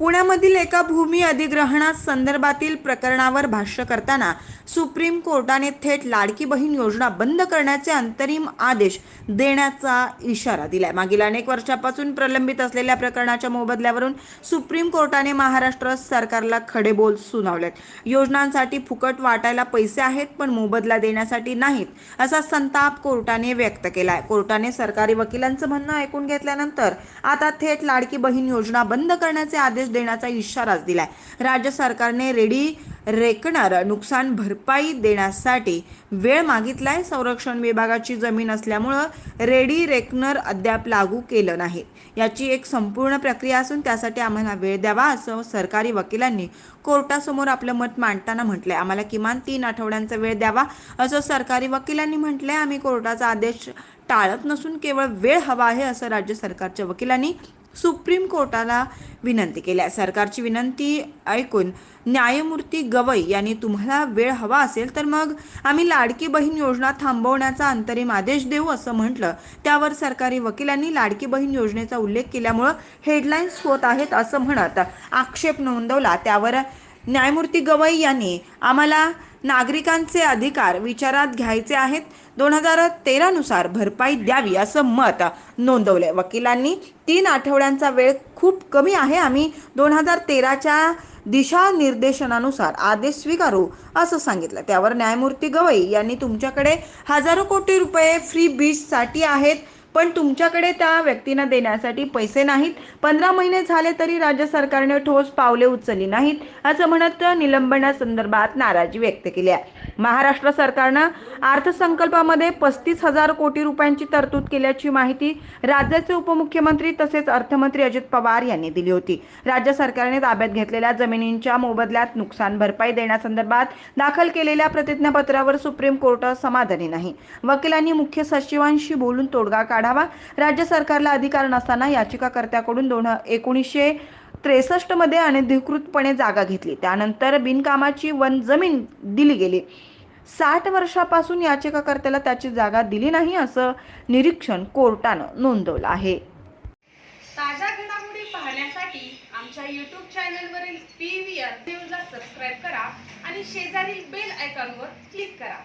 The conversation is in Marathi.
पुण्यामधील एका भूमी अधिग्रहणा संदर्भातील प्रकरणावर भाष्य करताना सुप्रीम कोर्टाने थेट लाडकी बहीण योजना बंद करण्याचे अंतरिम आदेश देण्याचा इशारा दिलाय. मागील अनेक वर्षापासून प्रलंबित असलेल्या प्रकरणाच्या मोबदल्यावरून सुप्रीम कोर्टाने महाराष्ट्र सरकारला खडे बोल सुनावलेत. योजनांसाठी फुकट वाटायला पैसे आहेत पण मोबदला देण्यासाठी नाहीत असा संताप कोर्टाने व्यक्त केलाय. कोर्टाने सरकारी वकिलांचं म्हणणं ऐकून घेतल्यानंतर आता थेट लाडकी बहीण योजना बंद करण्याचे आदेश देण्याचा इशाराच दिलाय. राज्य सरकारने रेडी रेकणार नुकसान भरपाई देण्यासाठी वेळ मागितलाय. संरक्षण विभागाची जमीन असल्यामुळं रेडी रेकनर अद्याप लागू केलं नाही. याची एक संपूर्ण प्रक्रिया असून त्यासाठी आम्हाला वेळ द्यावा असं सरकारी वकिलांनी कोर्टासमोर आपलं मत मांडताना म्हटलंय. आम्हाला किमान तीन आठवड्यांचा वेळ द्यावा असं सरकारी वकिलांनी म्हटलंय. आम्ही कोर्टाचा आदेश टाळत नसून केवळ वेळ हवा आहे असं राज्य सरकारच्या वकिलांनी सुप्रीम कोर्टाला विनंती केल्या सरकारची विनंती ऐकून न्यायमूर्ती गवई यांनी तुम्हाला वेळ हवा असेल तर मग आम्ही लाडकी बहीण योजना थांबवण्याचा अंतरिम आदेश देऊ असं म्हटलं. त्यावर सरकारी वकिलांनी लाडकी बहीण योजनेचा उल्लेख केल्यामुळं हेडलाईन्स होत आहेत असं म्हणत आक्षेप नोंदवला. त्यावर न्यायमूर्ती गवई यांनी आम्हाला नागरिकांचे अधिकार विचारात घ्यायचे आहेत. दोन हजार तेरानुसार भरपाई द्यावी असं मत नोंदवले. वकिलांनी तीन आठवड्यांचा वेळ खूप कमी आहे. आम्ही दोन हजार तेराच्या दिशानिर्देशनानुसार आदेश स्वीकारू असं सांगितलं. त्यावर न्यायमूर्ती गवई यांनी तुमच्याकडे हजारो कोटी रुपये फ्री बीचसाठी आहेत. पण तुमच्याकडे त्या व्यक्तींना देण्यासाठी पैसे नाहीत. पंधरा महिने झाले तरी राज्य सरकारने ठोस पावले उचलली नाहीत असं म्हणत निलंबनासंदर्भात नाराजी व्यक्त केली आहे. महाराष्ट्र सरकारनं अर्थसंकल्पामध्ये पस्तीस हजार कोटी रुपयांची तरतूद केल्याची माहिती राज्याचे उपमुख्यमंत्री तसेच अर्थमंत्री अजित पवार यांनी दिली होती. राज्य सरकारने ताब्यात घेतलेल्या जमिनींच्या मोबदल्यात नुकसान भरपाई देण्यासंदर्भात दाखल केलेल्या प्रतिज्ञापत्रावर सुप्रीम कोर्ट समाधानी नाही. वकिलांनी मुख्य सचिवांशी बोलून तोडगा काढ काढावा. राज्य सरकारला अधिकार नसताना याचिकाकर्त्याकडून दोन एकोणीसशे त्रेसष्टमध्ये अनधिकृतपणे जागा घेतली. त्यानंतर बिनकामाची वन जमीन दिली गेली. साठ वर्षापासून याचिकाकर्त्याला त्याची जागा दिली नाही असं निरीक्षण कोर्टानं नोंदवलं आहे. ताज्या घडामोडी पाहण्यासाठी आमच्या यूट्यूब चॅनलवरील पी व्ही आर न्यूजला सबस्क्राईब करा आणि शेजारील बेल आयकॉनवर क्लिक करा.